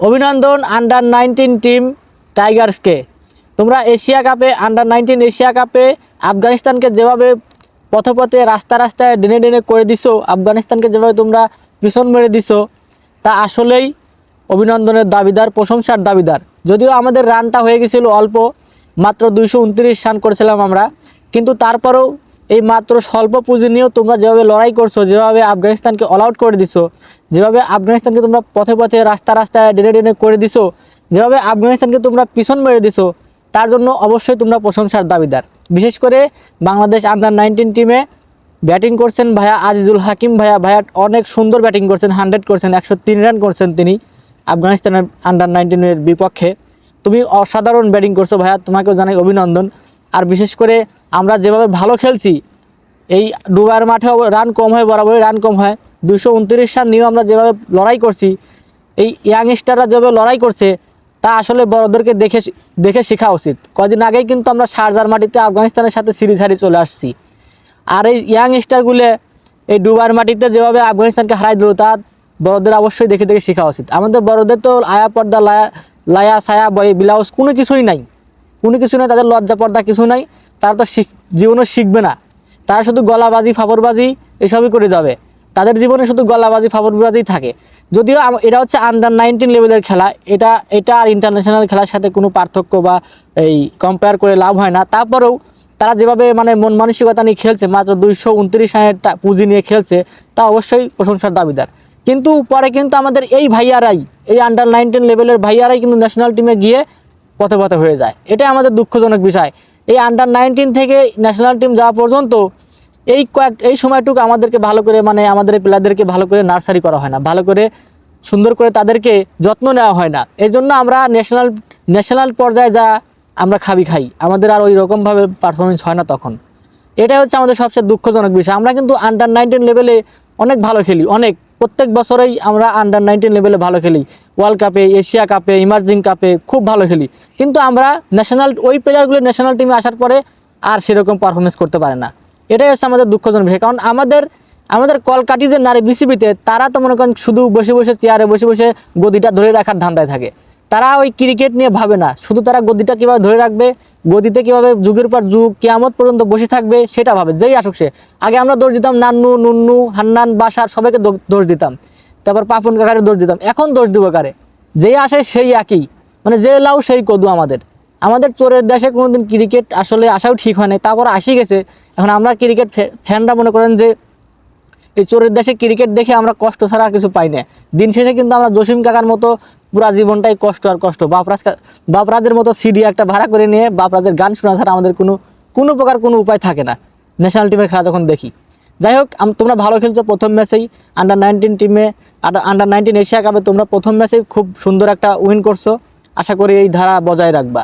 অভিনন্দন under nineteen team টাইগার্সকে তোমরা Asia কাপে আন্ডার নাইনটিন এশিয়া কাপে আফগানিস্তানকে যেভাবে পথপথে পথে রাস্তা রাস্তায় ডেনে ডেনে করে দিছো, আফগানিস্তানকে যেভাবে তোমরা পিছন মেরে দিছো, তা আসলেই অভিনন্দনের দাবিদার, প্রশংসার দাবিদার। যদিও আমাদের রানটা হয়ে গেছিল অল্প, মাত্র দুইশো উনত্রিশ রান করেছিলাম আমরা, কিন্তু তারপরেও এই মাত্র স্বল্প পুঁজি নিয়েও তোমরা যেভাবে লড়াই করছ, যেভাবে আফগানিস্তানকে অল আউট করে দিছো, যেভাবে আফগানিস্তানকে তোমরা পথে পথে রাস্তা রাস্তায় ডেনে ডেনে করে দিছো, যেভাবে আফগানিস্তানকে তোমরা পিছন মেরে দিছো, তার জন্য অবশ্যই তোমরা প্রশংসার দাবিদার। বিশেষ করে বাংলাদেশ আন্ডার নাইনটিন টিমে ব্যাটিং করছেন ভাইয়া আজিজুল হাকিম ভাইয়া। ভাইয়া অনেক সুন্দর ব্যাটিং করছেন হান্ড্রেড করছেন, একশো তিন রান করছেন তিনি আফগানিস্তানের আন্ডার নাইনটিনের বিপক্ষে। তুমি অসাধারণ ব্যাটিং করছ ভাইয়া, তোমাকেও জানাই অভিনন্দন। আর বিশেষ করে আমরা যেভাবে ভালো খেলছি, এই দুবার মাঠে রান কম হয়, বরাবরই রান কম হয় দুশো উনত্রিশ রান নিয়েও আমরা যেভাবে লড়াই করছি, এই ইয়াংস্টাররা যেভাবে লড়াই করছে, তা আসলে বড়দেরকে দেখে দেখে শেখা উচিত। কদিন আগেই কিন্তু আমরা শারজার মাটিতে আফগানিস্তানের সাথে সিরিজ হারিয়ে চলে আসছি। আর এই ইয়াং স্টারগুলো এই ডুবার মাটিতে যেভাবে আফগানিস্তানকে হারাই দিল, তা বড়দের অবশ্যই দেখে দেখে শেখা উচিত। আমাদের বড়দের তো আয়া পর্দা, লায়া লায়া সায়া বই ব্লাউজ কোনো কিছুই নাই। কোনো কিছু নাই, তাদের লজ্জা পর্দা কিছু নাই, তারা তো শিখ জীবনে শিখবে না। তারা শুধু গলাবাজি ফাপড়বাজি এসবই করে যাবে। তাদের জীবনে শুধু গলাবাজি ফাপড়বাজি থাকে। যদিও এটা হচ্ছে আন্ডার নাইনটিন লেভেলের খেলা, এটা এটা আর ইন্টারন্যাশনাল খেলার সাথে কোনো পার্থক্য বা এই কম্পেয়ার করে লাভ হয় না। তারপরেও তারা যেভাবে মানে মন মানসিকতা নিয়ে খেলছে, মাত্র দুইশো উনত্রিশ টা- পুঁজি নিয়ে খেলছে, তা অবশ্যই প্রশংসার দাবিদার। কিন্তু পরে কিন্তু আমাদের এই ভাইয়ারাই, এই আন্ডার নাইনটিন লেভেলের ভাইয়ারাই কিন্তু ন্যাশনাল টিমে গিয়ে পথে পথে হয়ে যায়। এটাই আমাদের দুঃখজনক বিষয়। এই আন্ডার নাইনটিন থেকে ন্যাশনাল টিম যাওয়া পর্যন্ত এই কয়েক, এই সময়টুকু আমাদেরকে ভালো করে মানে আমাদের প্লেয়ারদেরকে ভালো করে নার্সারি করা হয় না। ভালো করে, সুন্দর করে তাদেরকে যত্ন নেওয়া হয় না। এই জন্য আমরা ন্যাশনাল ন্যাশনাল পর্যায়ে যা আমরা খাবি খাই, আমাদের আর ওই রকমভাবে পারফরমেন্স হয় না তখন। এটাই হচ্ছে আমাদের সবচেয়ে দুঃখজনক বিষয়। আমরা কিন্তু আন্ডার নাইনটিন লেভেলে অনেক ভালো খেলি। অনেক, প্রত্যেক বছরেই আমরা আন্ডার নাইনটিন লেভেলে ভালো খেলি। ওয়ার্ল্ড কাপে এশিয়া কাপে ইমার্জিং কাপে খুব ভালো খেলি। কিন্তু আমরা ন্যাশনাল ওই প্লেয়ারগুলো ন্যাশনাল টিমে আসার পরে আর সেরকম পারফরমেন্স করতে পারে না। এটাই হচ্ছে আমাদের দুঃখজনক বিষয়। কারণ আমাদের আমাদের কলকাটি যে নারী বিসিবিতে, তারা তো মনে করেন শুধু বসে বসে চেয়ারে বসে বসে গদিটা ধরে রাখার ধান্দায় থাকে। তারা ওই ক্রিকেট নিয়ে ভাবে না। শুধু তারা গদিটা কীভাবে ধরে রাখবে, গদিতে কীভাবে যুগের পর যুগ, কেয়ামত পর্যন্ত বসে থাকবে, সেটা ভাবে। যেই আসুক সে। আগে আমরা দোষ দিতাম নান্নু, নুন্নু, হান্নান, বাসার সবাইকে দোষ দিতাম। তারপর পাপন কাকারে দোষ দিতাম। এখন দোষ দিব কারে? যেই আসে সেই একই। মানে যে লাউ সেই কদু আমাদের। আমাদের চোরের দেশে কোনোদিন ক্রিকেট আসলে আসাও ঠিক হয় নাই। তারপর আসি গেছে। এখন আমরা ক্রিকেট ফ্যানরা মনে করেন যে, এই চোরের দেশে ক্রিকেট দেখে আমরা কষ্ট ছাড়া আর কিছু পাই না। দিন শেষে কিন্তু আমরা জসিম কাকার মতো পুরা জীবনটাই কষ্ট আর কষ্ট। বাপরাজ বাপরাজের মতো সিডি একটা ভাড়া করে নিয়ে বাপরাজের গান শোনা ছাড়া আমাদের কোনো কোনো প্রকার কোনো উপায় থাকে না। ন্যাশনাল টিমের খেলা যখন দেখি। যাই হোক তোমরা ভালো খেলছো প্রথম ম্যাচেই আন্ডার নাইনটিন টিমে আন্ডার নাইনটিন এশিয়া কাপে তোমরা প্রথম ম্যাচে খুব সুন্দর একটা উইন করছ। আশা করি এই ধারা বজায় রাখবা।